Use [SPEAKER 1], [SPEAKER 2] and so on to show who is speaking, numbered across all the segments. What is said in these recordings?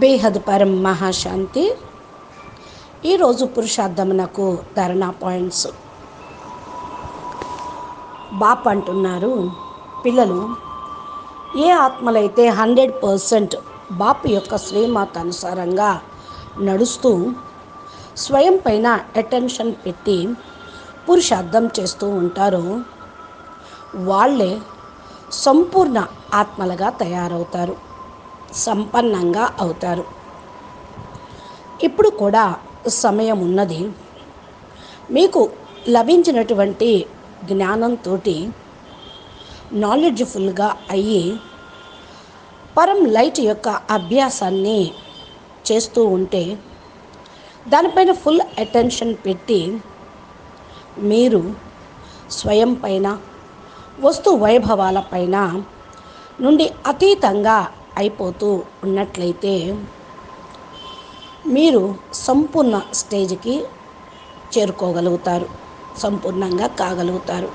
[SPEAKER 1] బేహద్ పరం మహాశాంతి. ఈరోజు పురుషార్థమునకు ధరణా పాయింట్స్. బాప్ అంటున్నారు పిల్లలు ఏ ఆత్మలైతే హండ్రెడ్ పర్సెంట్ బాప్ యొక్క శ్రీమాత అనుసారంగా నడుస్తూ స్వయం పైన అటెన్షన్ పెట్టి పురుషార్థం చేస్తూ ఉంటారో వాళ్ళే సంపూర్ణ ఆత్మలుగా తయారవుతారు. సంపన్నంగా అవుతారు. ఇప్పుడు కూడా సమయం ఉన్నది. మీకు లభించినటువంటి జ్ఞానంతో నాలెడ్జ్ఫుల్గా అయ్యి పరం లైట్ యొక్క అభ్యాసాన్ని చేస్తూ ఉంటే దానిపైన ఫుల్ అటెన్షన్ పెట్టి మీరు స్వయం పైన వస్తు వైభవాల పైన నుండి అతీతంగా అయిపోతూ ఉన్నట్లయితే మీరు సంపూర్ణ స్టేజ్కి చేరుకోగలుగుతారు. సంపూర్ణంగా కాగలుగుతారు.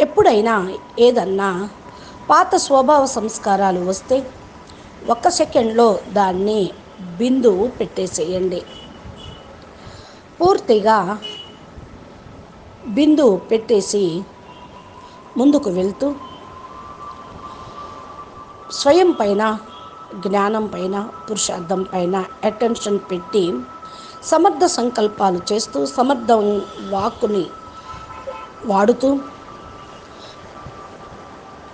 [SPEAKER 1] ఎప్పుడైనా ఏదన్నా పాత స్వభావ సంస్కారాలు వస్తే ఒక్క సెకండ్లో దాన్ని బిందువు పెట్టేసేయండి. పూర్తిగా బిందువు పెట్టేసి ముందుకు వెళ్తూ స్వయం పైన జ్ఞానం పైన పురుషార్థం పైన అటెన్షన్ పెట్టి సమర్థ సంకల్పాలు చేస్తూ సమర్థ వాక్కుని వాడుతూ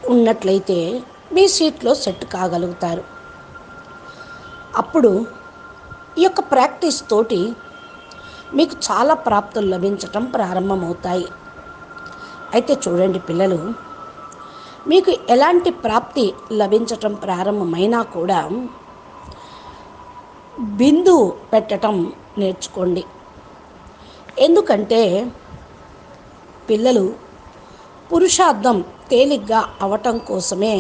[SPEAKER 1] ఉన్నట్లయితే మీ సీట్లో సెట్ కాగలుగుతారు. అప్పుడు ఈ యొక్క ప్రాక్టీస్ తోటి మీకు చాలా ప్రాప్తులు లభించటం ప్రారంభమవుతాయి. అయితే చూడండి పిల్లలు మీకు ఎలాంటి ప్రాప్తి లభించటం ప్రారంభమైనా కూడా బిందు పెట్టటం నేర్చుకోండి. ఎందుకంటే పిల్లలు పురుషార్థం తేలిగ్గా అవటం కోసమే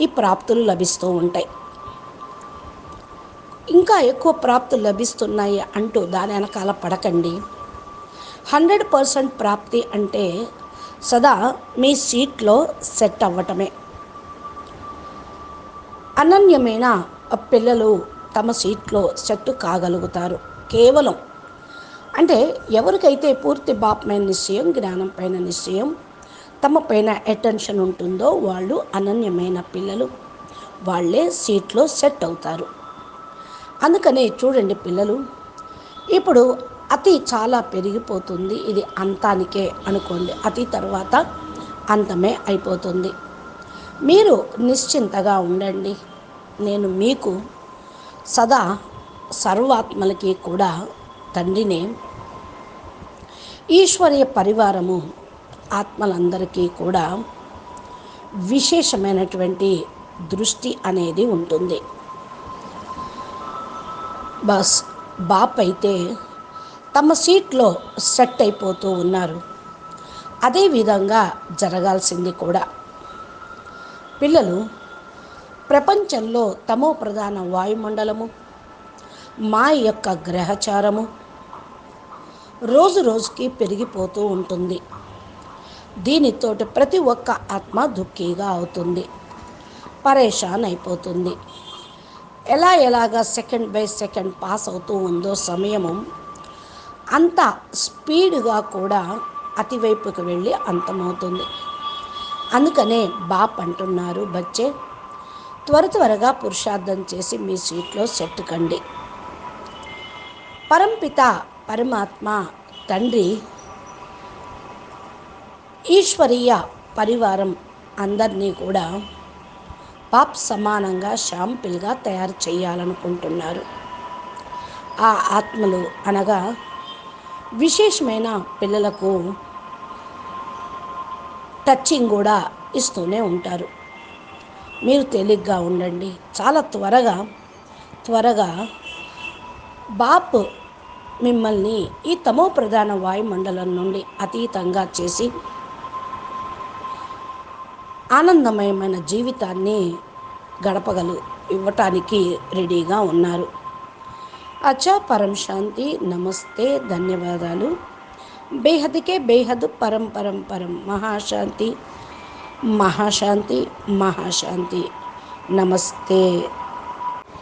[SPEAKER 1] ఈ ప్రాప్తులు లభిస్తూ ఉంటాయి. ఇంకా ఎక్కువ ప్రాప్తులు లభిస్తున్నాయి అంటూ దాని వెనకాల పడకండి. హండ్రెడ్ పర్సెంట్ ప్రాప్తి అంటే సదా మీ సీట్లో సెట్ అవ్వటమే. అనన్యమైన పిల్లలు తమ సీట్లో సెట్ కాగలుగుతారు. కేవలం అంటే ఎవరికైతే పూర్తి బాపమైన నిశ్చయం జ్ఞానం పైన నిశ్చయం తమ పైన అటెన్షన్ ఉంటుందో వాళ్ళు అనన్యమైన పిల్లలు. వాళ్ళే సీట్లో సెట్ అవుతారు. అందుకనే చూడండి పిల్లలు ఇప్పుడు అతి చాలా పెరిగిపోతుంది. ఇది అంతానికే అనుకోండి. అతి తర్వాత అంతమే అయిపోతుంది. మీరు నిశ్చింతగా ఉండండి. నేను మీకు సదా సర్వాత్మలకి కూడా తండ్రినే. ఈశ్వరీయ పరివారము ఆత్మలందరికీ కూడా విశేషమైనటువంటి దృష్టి అనేది ఉంటుంది. బస్ బాప్ అయితే తమ సీట్లో సెట్ అయిపోతూ ఉన్నారు. అదేవిధంగా జరగాల్సింది కూడా. పిల్లలు ప్రపంచంలో తమో ప్రధాన వాయుమండలము మా యొక్క గ్రహచారము రోజు రోజుకి పెరిగిపోతూ ఉంటుంది. దీనితోటి ప్రతి ఒక్క ఆత్మ దుఃఖీగా అవుతుంది. పరేషాన్ అయిపోతుంది. ఎలా ఎలాగా సెకండ్ బై సెకండ్ పాస్ అవుతూ ఉందో సమయము అంత స్పీడ్గా కూడా అతివైపుకి వెళ్ళి అంతమవుతుంది. అందుకనే బాప్ అంటున్నారు బచ్చే త్వర త్వరగా పురుషార్థం చేసి మీ సీట్లో సెట్ కండి. పరంపిత పరమాత్మ తండ్రి ఈశ్వరీయ పరివారం అందరినీ కూడా పాప్ సమానంగా షాంపిల్గా తయారు చేయాలనుకుంటున్నారు. ఆ ఆత్మలు అనగా విశేషమైన పిల్లలకు టచ్చింగ్ కూడా ఇస్తూనే ఉంటారు. మీరు తేలిగ్గా ఉండండి. చాలా త్వరగా త్వరగా బాప్ మిమ్మల్ని ఈ తమో ప్రధాన వాయుమండలం నుండి అతీతంగా చేసి ఆనందమయమైన జీవితాన్ని గడపగలు ఇవ్వటానికి రెడీగా ఉన్నారు. అచ్చా పరం శాంతి నమస్తే ధన్యవాదాలు. బేహద్కే బేహద్ పరం పరం పరం మహాశాంతి మహాశాంతి మహాశాంతి. నమస్తే.